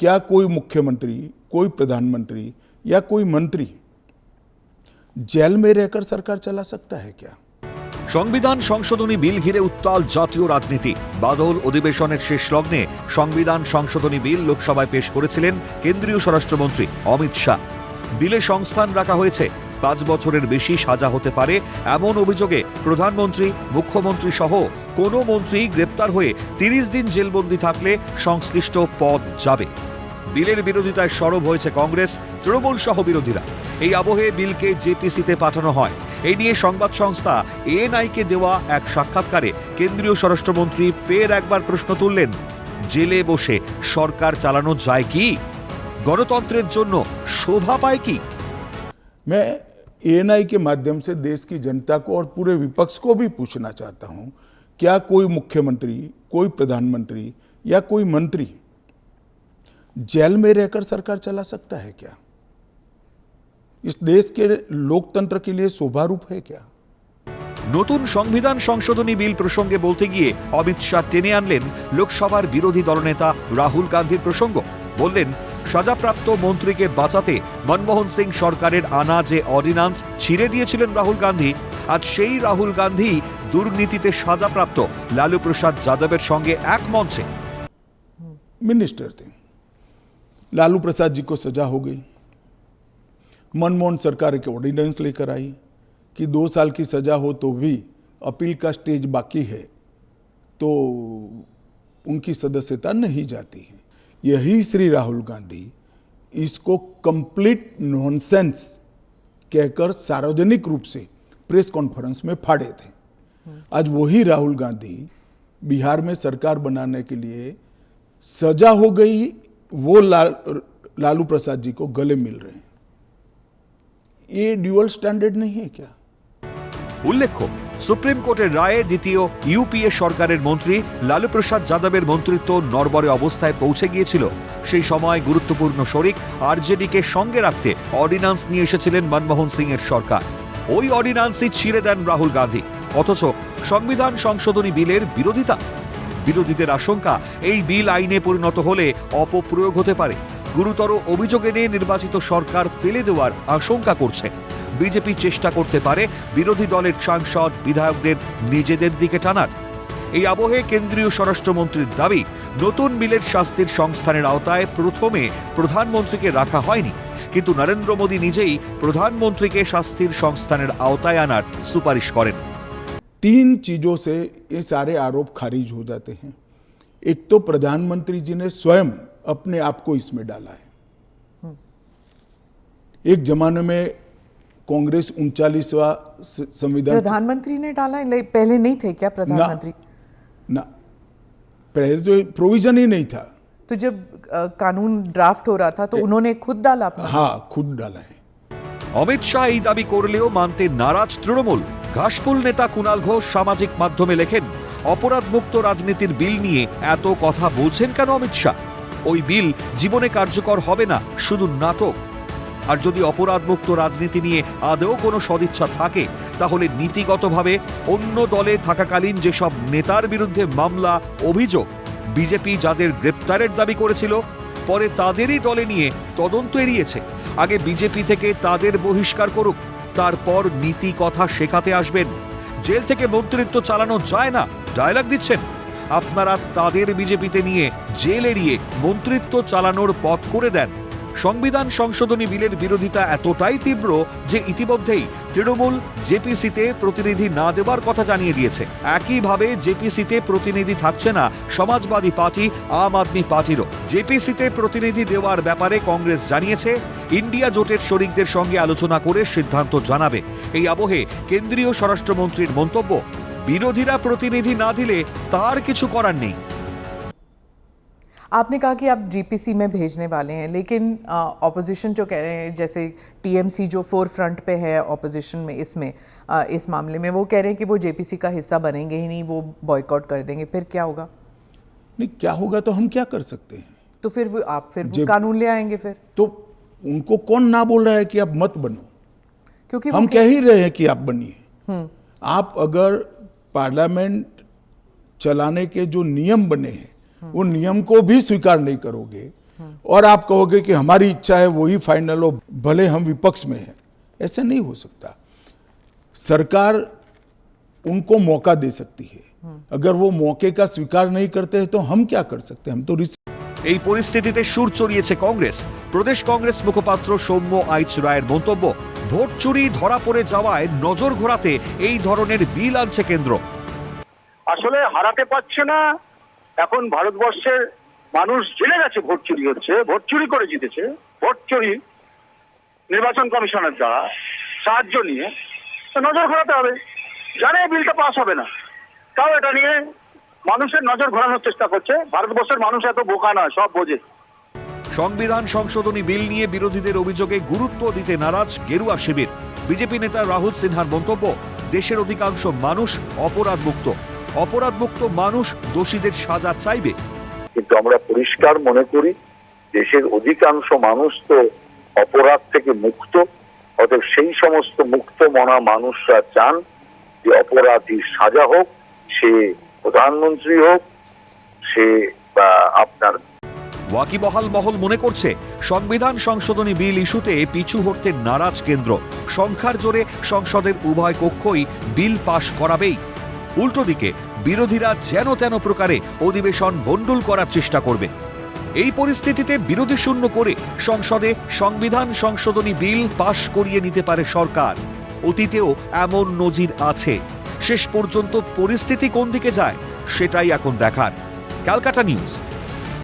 क्या कोई मुख्यमंत्री कोई प्रधानमंत्री या कोई मंत्री जेल में रहकर सरकार चला सकता है क्या সংবিধান সংশোধনী বিল ঘিরে উত্তাল জাতীয় রাজনীতি বাদল অধিবেশনের শেষ লগ্নে সংবিধান সংশোধনী বিল লোকসভায় পেশ করেছিলেন কেন্দ্রীয় স্বরাষ্ট্রমন্ত্রী অমিত শাহ বিলে সংস্থান রাখা হয়েছে পাঁচ বছরের বেশি সাজা হতে পারে এমন অভিযোগে প্রধানমন্ত্রী মুখ্যমন্ত্রী সহ কোনো মন্ত্রী গ্রেপ্তার হয়ে তিরিশ দিন জেলবন্দি থাকলে সংশ্লিষ্ট পদ যাবে বিলের বিরোধিতায় সরব হয়েছে কংগ্রেস তৃণমূল সহ বিরোধীরা এই আবহে বিলকে জেপিসিতে পাঠানো হয় এই নিয়ে সংবাদ সংস্থা এএনআইকে দেওয়া এক সাক্ষাৎকারে কেন্দ্রীয় স্বরাষ্ট্রমন্ত্রী ফের একবার প্রশ্ন তুললেন জেলে বসে সরকার চালানো যায় কি গণতন্ত্রের জন্য শোভা পায় কি मैं एएनआई के माध्यम से देश की जनता को और पूरे विपक्ष को भी पूछना चाहता हूं क्या कोई मुख्यमंत्री कोई प्रधानमंत्री या कोई मंत्री जेल में रहकर सरकार चला सकता है क्या इस देश के लोकतंत्र के लिए शोभारूप है क्या নতুন সংবিধান সংশোধনী বিল প্রসঙ্গে বলতে গিয়ে অমিত শাহ টেনে আনলেন লোকসভার বিরোধী দলনেতা রাহুল গান্ধীর প্রসঙ্গ বললেন সাজাপ্রাপ্ত মন্ত্রীকে বাঁচাতে মনমোহন সিং সরকারের আনা যে অর্ডিন্যান্স ছিঁড়ে দিয়েছিলেন রাহুল গান্ধী আজ সেই রাহুল গান্ধী দুর্নীতিতে সাজাপ্রাপ্ত লালু প্রসাদ যাদবের সঙ্গে এক মঞ্চে मिनिस्टर थे लालू प्रसाद जी को सजा हो गई। मनमोहन सरकार एक ऑर्डिनेंस लेकर आई कि दो साल की सजा हो तो भी अपील का स्टेज बाकी है तो उनकी सदस्यता नहीं जाती है। यही श्री राहुल गांधी इसको कंप्लीट नॉनसेंस कहकर सार्वजनिक रूप से प्रेस कॉन्फ्रेंस में फाड़े थे। आज वही राहुल गांधी बिहार में सरकार बनाने के लिए सजा हो गई वो लाल लालू प्रसाद जी को गले मिल रहे हैं ये ड्यूअल स्टैंडर्ड नहीं है क्या উল্লেখ্য সুপ্রিম কোর্টের রায়ে দ্বিতীয় ইউপিএ সরকারের মন্ত্রী লালু প্রসাদ যাদবের মন্ত্রিত্ব নরবরে অবস্থায় পৌঁছে গিয়েছিল সেই সময় গুরুত্বপূর্ণ শরিক আরজেডিকে সঙ্গে রাখতে অর্ডিন্যান্স নিয়ে এসেছিলেন মনমোহন সিং এর সরকার ওই অর্ডিন্যান্সই ছিঁড়ে দেন রাহুল গান্ধী অথচ সংবিধান সংশোধনী বিলের বিরোধিতা বিরোধীদের আশঙ্কা, এই বিল আইনে পরিণত হলে অপপ্রয়োগ হতে পারে। গুরুতর অভিযোগ এনে নির্বাচিত সরকার ফেলে দেওয়ার আশঙ্কা করছে। বিজেপি চেষ্টা করতে পারে বিরোধী দলের সাংসদ, বিধায়কদের নিজেদের দিকে টানার। এই আবহে কেন্দ্রীয় স্বরাষ্ট্রমন্ত্রীর দাবি, নতুন বিলের শাস্তির সংস্থানের আওতায় প্রথমে প্রধানমন্ত্রীকে রাখা হয়নি। কিন্তু নরেন্দ্র মোদী নিজেই প্রধানমন্ত্রীকে শাস্তির সংস্থানের আওতায় আনার সুপারিশ করেন। तीन चीजों से ये सारे आरोप खारिज हो जाते हैं एक तो प्रधानमंत्री जी ने स्वयं अपने आप को इसमें डाला है एक जमाने में कांग्रेस उनचालीसवा संविधान प्रधानमंत्री ने डाला है ले- पहले नहीं थे क्या प्रधानमंत्री ना पहले तो प्रोविजन ही नहीं था तो जब अ, कानून ड्राफ्ट हो रहा था तो उन्होंने खुद डाला अपना हाँ खुद डाला है অমিত শাহ এই দাবি করলেও মানতে নারাজ তৃণমূল ঘাসফুল নেতা কুণাল ঘোষ সামাজিক মাধ্যমে লেখেন, অপরাধমুক্ত রাজনীতির বিল নিয়ে এত কথা বলছেন কেন অমিত শাহ? ওই বিল জীবনে কার্যকর হবে না, শুধু নাটক। আর যদি অপরাধমুক্ত রাজনীতি নিয়ে আদৌ কোনো সদিচ্ছা থাকে, তাহলে নীতিগতভাবে অন্য দলে থাকাকালীন যেসব নেতার বিরুদ্ধে মামলা, অভিযোগ, বিজেপি যাদের গ্রেপ্তারের দাবি করেছিল, পরে তাদেরই দলে নিয়ে তদন্ত এড়িয়েছে। আগে বিজেপি থেকে তাদের বহিষ্কার করুক তারপর নীতি কথা শেখাতে আসবেন। জেল থেকে মন্ত্রিত্ব চালানো যায় না, ডায়লগ দিচ্ছেন। আপনারা তাদের বিজেপিতে নিয়ে জেল এড়িয়ে মন্ত্রিত্ব চালানোর পথ করে দেন। সংবিধান সংশোধনী বিলের বিরোধিতা এতটাই তীব্র যে ইতিমধ্যেই তৃণমূল জেপিসিতে প্রতিনিধি না দেওয়ার কথা জানিয়ে দিয়েছে। একইভাবে জেপিসিতে প্রতিনিধি থাকছে না সমাজবাদী পার্টি, আম আদমি পার্টিরও। জেপিসিতে প্রতিনিধি দেওয়ার ব্যাপারে কংগ্রেস জানিয়েছে। ইন্ডিয়া জোটের শরিকদের সঙ্গে আলোচনা করে সিদ্ধান্ত জানাবে। এই আবহে কেন্দ্রীয় স্বরাষ্ট্রমন্ত্রীর মন্তব্য, বিরোধীরা প্রতিনিধি না দিলে তার কিছু করার নেই। आपने कहा कि आप जीपीसी में भेजने वाले हैं लेकिन ऑपोजिशन जो कह रहे हैं जैसे टीएमसी जो फोर फ्रंट पे है ऑपोजिशन में इसमें इस मामले में वो कह रहे हैं कि वो जेपीसी का हिस्सा बनेंगे ही नहीं वो बॉयकॉट कर देंगे फिर क्या होगा? नहीं क्या होगा तो हम क्या कर सकते हैं? तो फिर वो आप फिर वो कानून ले आएँगे फिर। तो उनको कौन ना बोल रहा है कि आप मत बनो? क्योंकि हम कह- कह ही रहे हैं कि आप बनिए। आप अगर पार्लियामेंट चलाने के जो नियम बने हैं वो नियम को भी स्वीकार नहीं करोगे और आप कहोगे कि हमारी इच्छा है वही फाइनल हो भले हम विपक्ष में हैं ऐसा नहीं हो सकता सरकार उनको मौका दे सकती है अगर वो मौके का स्वीकार नहीं करते हैं तो हम क्या कर सकते हैं हम तो रिस এই পরিস্থিতিতে সুর চড়িয়েছে কংগ্রেস প্রদেশ কংগ্রেস মুখপাত্র সৌম্য আইচ রায়ের মন্তব্য ভোট চুরি ধরা পড়ে যাওয়ায় নজর ঘোরাতে এই ধরনের বিল আনছে কেন্দ্র আসলে হারাতে পারছে না এখন ভারতবর্ষের মানুষ জেনে গেছে, ভোট চুরি হচ্ছে, ভোট চুরি করে জিতেছে, ভোট চুরি নির্বাচন কমিশনের দ্বারা সাহায্য নিয়ে নজর ঘোরাতে হবে। জানে বিলটা পাস হবে না। তাও এটা নিয়ে মানুষের নজর ঘোরানোর চেষ্টা করছে। ভারতবর্ষের মানুষ এত বোকা নয়, সব বোঝে। সংবিধান সংশোধনী বিল নিয়ে বিরোধীদের অভিযোগে গুরুত্ব দিতে নারাজ গেরুয়া শিবির। বিজেপি নেতা রাহুল সিনহার মন্তব্য, দেশের অধিকাংশ মানুষ অপরাধমুক্ত। অপরাধমুক্ত মানুষ দোষীদের সাজা চাইবে। কিন্তু আমরা পরিষ্কার মনে করি দেশের অধিকাংশ মানুষ তো অপরাধ থেকে মুক্ত। অতএব সেই সমস্ত মুক্ত মনা মানুষরা চান যে অপরাধীর সাজা হোক সে প্রধানমন্ত্রী হোক সে বা আপনার ওয়াকিবহাল মহল মনে করছে সংবিধান সংশোধনী বিল ইস্যুতে পিছু হটতে নারাজ কেন্দ্র। সংখ্যার জোরে সংসদের উভয় কক্ষই বিল পাশ করাবেই। উল্টো দিকে, বিরোধীরা যেন তেন প্রকারে অধিবেশন ভণ্ডুল করার চেষ্টা করবে। এই পরিস্থিতিতে বিরোধী শূন্য করে সংসদে সংবিধান সংশোধনী বিল পাশ করিয়ে নিতে পারে সরকার। অতীতেও এমন নজির আছে। শেষ পর্যন্ত পরিস্থিতি কোন দিকে যায়, সেটাই এখন দেখার। ক্যালকাটা নিউজ।